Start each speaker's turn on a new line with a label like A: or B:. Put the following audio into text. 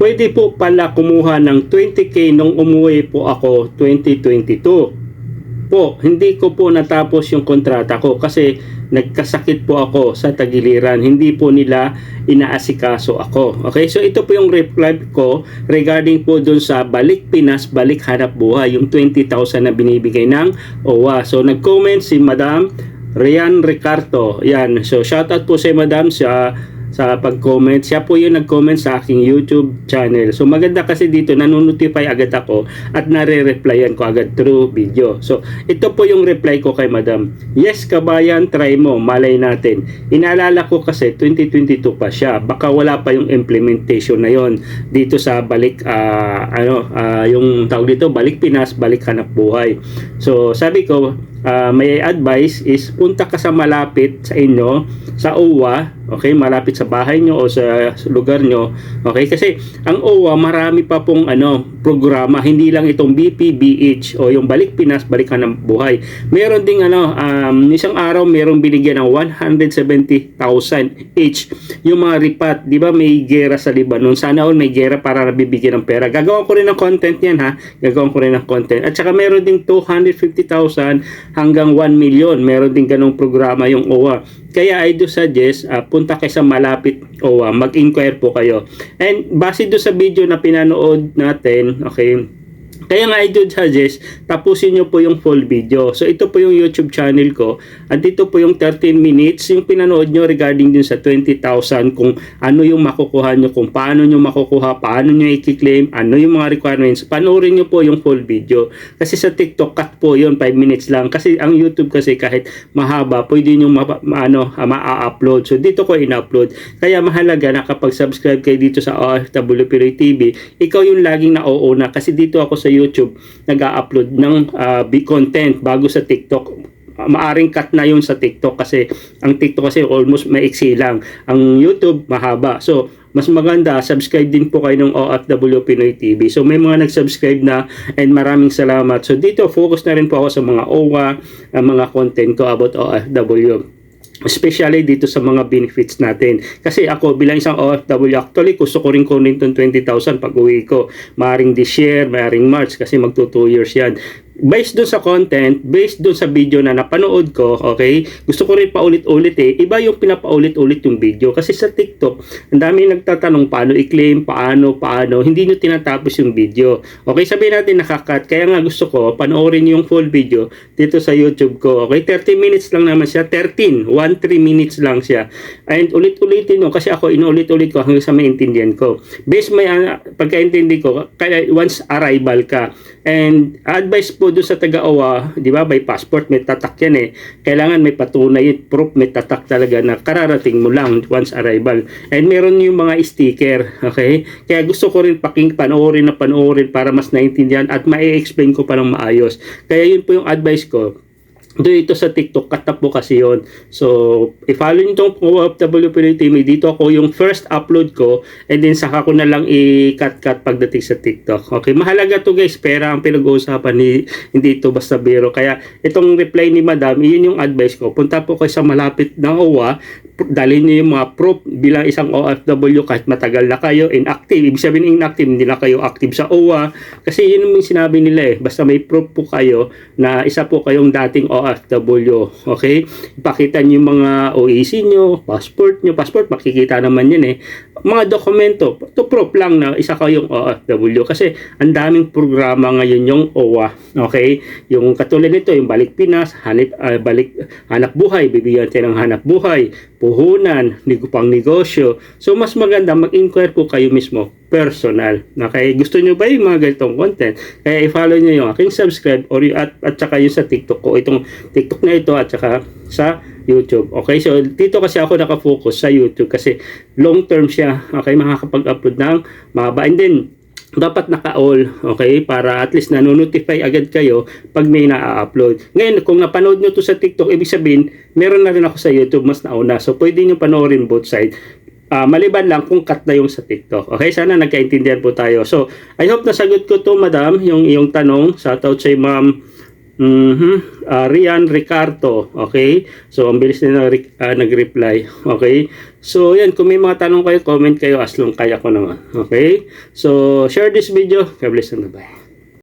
A: Pwede po pala kumuha ng 20k nung umuwi po ako 2022. Po, hindi ko po natapos yung kontrata ko kasi nagkasakit po ako sa tagiliran. Hindi po nila inaasikaso ako. Okay, so ito po yung reply ko regarding po dun sa Balik Pinas, Balik Hanap Buhay, yung 20,000 na binibigay ng OWA. So nag-comment si Madam Rian Ricardo. Yan. So shoutout po si Madam sa sa pag-comment. Siya po yung nag-comment sa aking YouTube channel. So maganda kasi dito, nanonotify agad ako at nare-replyan ko agad through video. So ito po yung reply ko kay madam. Yes, kabayan, try mo, malay natin. Inaalala ko kasi 2022 pa siya. Baka wala pa yung implementation na yon dito sa balik, ah, ano, ah, yung tawag dito, balik Pinas, balik hanap buhay. So sabi ko, uh, may advice is punta ka sa malapit sa inyo sa OWA okay? Malapit sa bahay nyo o sa lugar nyo okay? Kasi ang OWA marami pa pong ano programa. Hindi lang itong BPBH o yung balik Pinas balikan ng buhay. Meron ding ano um, isang araw meron binigyan ng 170,000 each yung mga ripat. Di ba may gera sa Lebanon? Sana all may gera para nabibigyan ng pera. Gagawa ko rin ng content yan ha? Gagawa ko rin ng content. At saka meron ding 250,000 hanggang 1 million. Meron din ganong programa yung OWA. Kaya I do suggest, uh, punta kayo sa malapit OWA, mag-inquire po kayo. And base do sa video na pinanood natin, okay, kaya nga I do suggest, tapusin nyo po yung full video. So ito po yung YouTube channel ko. At dito po yung 13 minutes yung pinanood nyo regarding din sa 20,000 kung ano yung makukuha nyo, kung paano nyo makukuha, paano nyo i-claim, ano yung mga requirements. Panoorin nyo po yung full video. Kasi sa TikTok, cut po yun, 5 minutes lang. Kasi ang YouTube kasi kahit mahaba, pwede nyo ma- ma- ano, ma-upload. So dito ko in-upload. Kaya mahalaga na kapag subscribe kayo dito sa OFW Pinoy TV, ikaw yung laging nauuna. Kasi dito ako sa YouTube nag-upload ng uh, content bago sa TikTok maaring cut na yun sa TikTok kasi ang TikTok kasi almost maiksi lang. Ang YouTube mahaba. So, mas maganda, subscribe din po kayo ng OFW Pinoy TV. So, may mga nag-subscribe na and maraming salamat. So, dito focus na rin po ako sa mga OWA, mga content ko about OFW especially dito sa mga benefits natin. Kasi ako bilang isang OFW, actually gusto ko rin kunin itong 20,000 pag uwi ko. Maring this year, maring March kasi magto 2 years yan based dun sa content, based dun sa video na napanood ko, okay, gusto ko rin paulit-ulit eh, iba yung pinapaulit-ulit yung video. Kasi sa TikTok, ang dami nagtatanong paano i-claim, paano, paano, hindi nyo tinatapos yung video. Okay, sabihin natin nakakat, kaya nga gusto ko, panoorin yung full video dito sa YouTube ko. Okay, 30 minutes lang naman siya, 13, 1-3 minutes lang siya. And ulit-ulitin no, kasi ako inulit-ulit ko hanggang sa maintindihan ko. Based may uh, pagkaintindi ko, kaya once arrival ka, and advice po doon sa taga-OWA, di ba, by passport, may tatak yan eh. Kailangan may patunay, proof, may tatak talaga na kararating mo lang once arrival. And meron yung mga sticker, okay? Kaya gusto ko rin paking panoorin na panoorin para mas naintindihan at ma-explain ko pa ng maayos. Kaya yun po yung advice ko dito sa TikTok, katap po kasi yon So, i-follow nyo itong OFW Pinoy. Dito ako yung first upload ko and then saka ko na lang i-cut-cut pagdating sa TikTok. Okay, mahalaga to guys. Pera ang pinag-uusapan. Ni, hindi ito basta biro. Kaya itong reply ni Madam, yun yung advice ko. Punta po kayo sa malapit ng OWA. Dalhin nyo yung mga proof bilang isang OFW kahit matagal na kayo inactive. Ibig sabihin inactive, hindi na kayo active sa OWA. Kasi yun yung sinabi nila eh. Basta may proof po kayo na isa po kayong dating OFW. Okay? Ipakita niyo yung mga OEC nyo, passport nyo. Passport, makikita naman yun eh. Mga dokumento, to proof lang na isa kayong OFW. Kasi ang daming programa ngayon yung OWA. Okay? Yung katulad nito, yung Balik Pinas, hanip, uh, balik, hanap buhay, bibigyan tayo ng hanap buhay, puhunan, pang negosyo. So, mas maganda mag-inquire po kayo mismo personal. Okay? Gusto nyo ba yung mga ganitong content? Kaya i-follow nyo yung aking subscribe or yung, at, at saka yung sa TikTok ko. Itong TikTok na ito at saka sa YouTube. Okay? So, dito kasi ako nakafocus sa YouTube kasi long term siya. Okay? Makakapag-upload ng mahaba. And then, dapat naka-all, okay? Para at least nanonotify agad kayo pag may na-upload. Ngayon, kung napanood nyo to sa TikTok, ibig sabihin, meron na rin ako sa YouTube, mas nauna. So, pwede nyo panoorin both side. Uh, maliban lang kung cut na yung sa TikTok. Okay, sana nagkaintindihan po tayo. So, I hope nasagot ko to, madam, yung iyong tanong. Shout out ma'am Mhm. Ah, Rian Ricardo, okay? So, ang bilis nag- ah, nag-reply, okay? So, yan, kung may mga tanong kayo, comment kayo as long kaya ko naman, okay? So, share this video. God bless and bye.